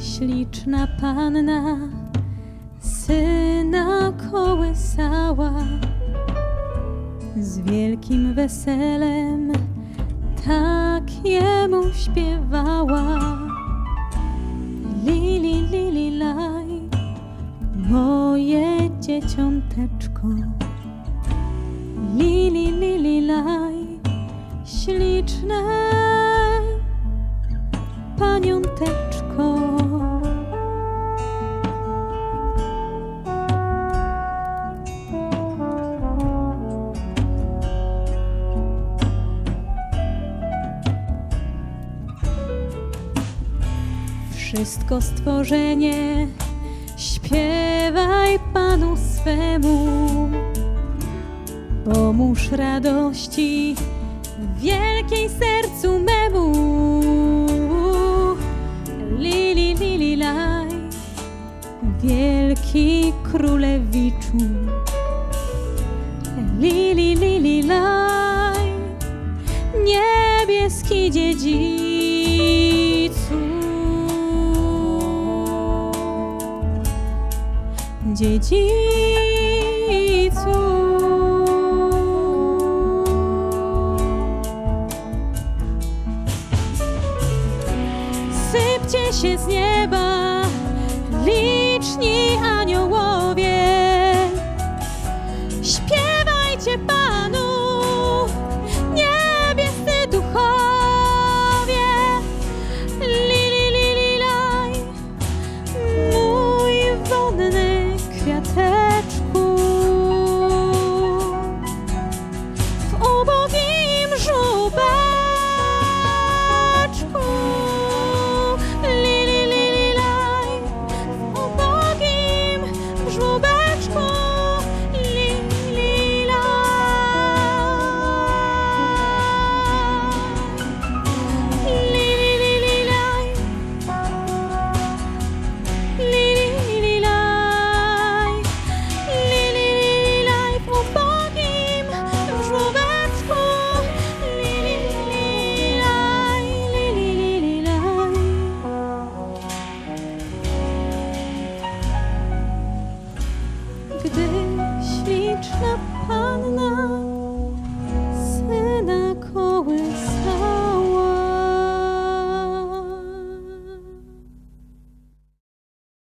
Śliczna panna syna kołysała, z wielkim weselem tak jemu śpiewała. Lili, lili, laj, moje dzieciąteczko. Lili, lili, laj, śliczne paniąteczko. Wszystko stworzenie śpiewaj Panu swemu. Pomóż radości wielkiej sercu memu. Lili, lili, laj, wielki królewiczu. Lili, lili, laj, niebieski dziedzicu. Dziedzicu. Sypcie się z nieba liczni. baby.